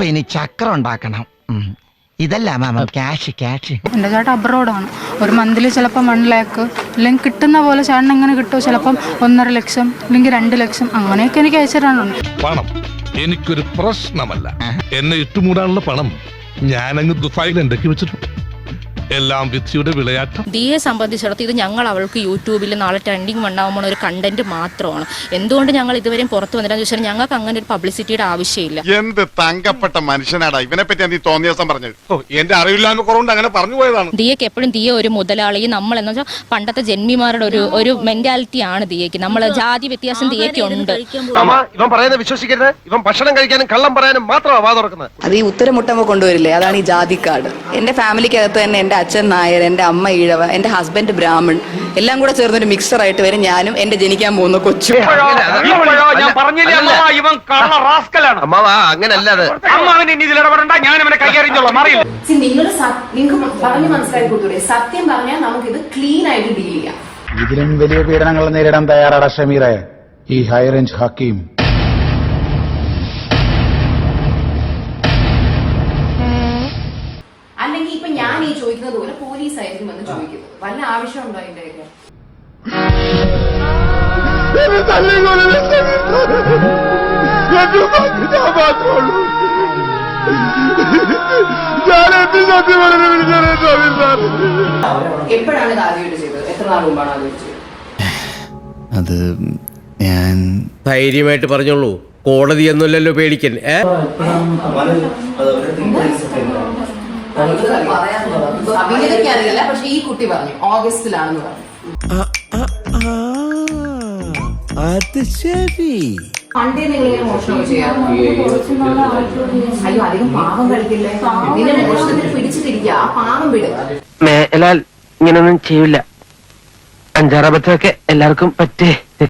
അപ്പൊ ഇനി ചക്ര ഉണ്ടാക്കണം. ഇതല്ല മാമ ക്യാഷ് ക്യാഷ് എന്റെ ചേട്ടൻ അബ്രോഡാണ് ഒരു മന്തിൽ ചിലപ്പം വൺ ലാക്ക് അല്ലെങ്കിൽ കിട്ടുന്ന പോലെ ചേട്ടൻ എങ്ങനെ കിട്ടുമോ ചിലപ്പം ഒന്നര ലക്ഷം അല്ലെങ്കിൽ രണ്ട് ലക്ഷം അങ്ങനെയൊക്കെ എനിക്ക് അയച്ചിട്ടാണ് പണം. എനിക്കൊരു പ്രശ്നമല്ല. എന്നെ ഇട്ടുമൂടാനുള്ള പണം ഞാനങ്ങ് ദുബായിൽ എന്തൊക്കെ വെച്ചിട്ടുണ്ട്. എല്ലാം വിധിയുടെ വിളയാട്ടം. ദിയെ സംബന്ധിച്ചിടത്ത് ഇത് ഞങ്ങൾ അവൾക്ക് യൂട്യൂബിൽ നാളെ ട്രെൻഡിങ് ഉണ്ടാകുമ്പോൾ ഒരു കണ്ടന്റ് മാത്രമാണ്. എന്തുകൊണ്ട് ഞങ്ങൾ ഇതുവരെയും പുറത്തു വന്നിട്ടാന്ന് ചോദിച്ചാൽ ഞങ്ങൾക്ക് അങ്ങനെ ഒരു പബ്ലിസിറ്റിയുടെ ആവശ്യമില്ല. എന്ത് തങ്കപ്പെട്ട മനുഷ്യനാടാ? ഇവനെ പറ്റി നീ തോന്നിയ ദിവസം പറഞ്ഞത്? ഓ എന്റെ അറിവില്ലായ്മ കുറവുണ്ട് അങ്ങനെ പറഞ്ഞു പോയതാണ്. ദിയക്ക് എപ്പോഴും ദിയ ഒരു മുതലാളി നമ്മൾ എന്ന് വെച്ചാൽ പണ്ടത്തെ ജന്മിമാരുടെ ഒരു ഒരു മെന്റാലിറ്റി ആണ് ദിയക്ക് നമ്മൾ ജാതി വ്യത്യാസം ദിയക്ക് ഉണ്ട്. ഇവൻ പറയുന്നത് വിശ്വസിക്കരുത്. ഇവൻ ഭക്ഷണം കഴിക്കാനും കള്ളം പറയാനും മാത്രമാണ് വാ തുറക്കുന്നത്. അത് ഈ ഉത്തരമുട്ടമ്മ കൊണ്ടുവരില്ലേ? അതാണ് ഈ ജാതി ജാതിക്കാട്. എന്റെ ഫാമിലിക്കകത്ത് തന്നെ എന്റെ അച്ഛൻ നായർ എന്റെ അമ്മ ഈഴവ എന്റെ ഹസ്ബൻഡ് ബ്രാഹ്മൺ എല്ലാം കൂടെ ചേർന്നൊരു മിക്സറായിട്ട് വരും ഞാനും എന്റെ ജനിക്കാൻ പോകുന്ന കൊച്ചു. ഞാൻ പറഞ്ഞില്ലേ അമ്മാവ ഇവൻ കള്ള റാസ്കലാണ്. അമ്മാവ അങ്ങനല്ല അത്. അമ്മാവൻ ഇനി ഇതിൽ ഇടപെടണ്ട ഞാൻ ഇവനെ കൈകാര്യം അറിയില്ല നിങ്ങൾ നിങ്ങൾക്ക് പറഞ്ഞു മനസ്സിലാക്കി കൊടുത്തൂടെ സത്യം പറഞ്ഞാൽ നമുക്കിത് ക്ലീൻ ആയിട്ട് ഡീൽ ചെയ്യാം. ഇതിലും വലിയ പീഡനങ്ങൾ നേരിടാൻ തയ്യാറാണ് ഷമീറെ. ഈ ഹൈറേഞ്ച് ഹക്കീം. ഈ ചോദിക്കുന്നത് പോലെ പോലീസ് ആയിരിക്കും വന്ന് ചോദിക്കുന്നത്. വല്ല ആവശ്യമുണ്ടോ അതിന്റെയൊക്കെ എപ്പോഴാണ് ഇത് ആദ്യമായിട്ട് ചെയ്തത്? എത്ര നാൾ മുമ്പാണ് ആദ്യമായിട്ട് ചെയ്തത്? അത് ഞാൻ ധൈര്യമായിട്ട് പറഞ്ഞോളൂ. കോടതി ഒന്നുമില്ലല്ലോ പേടിക്കൻ ഏ അറിയില്ല പക്ഷെ ഈ കുട്ടി പറഞ്ഞു ഓഗസ്റ്റിലാണെന്ന് പറഞ്ഞു. പണ്ടേ നിങ്ങൾ ഇങ്ങനെ മോഷണം ചെയ്യാം അയ്യോ അധികം പാവം കളിക്കില്ലേ? നിന്നെ മോഷണത്തിന് പിടിച്ചിട്ടിരിക്കുക ആ പാവം വിട്. മേലാൽ ഇങ്ങനൊന്നും ചെയ്യില്ല അഞ്ചാറബത്തൊക്കെ എല്ലാവർക്കും പറ്റേ.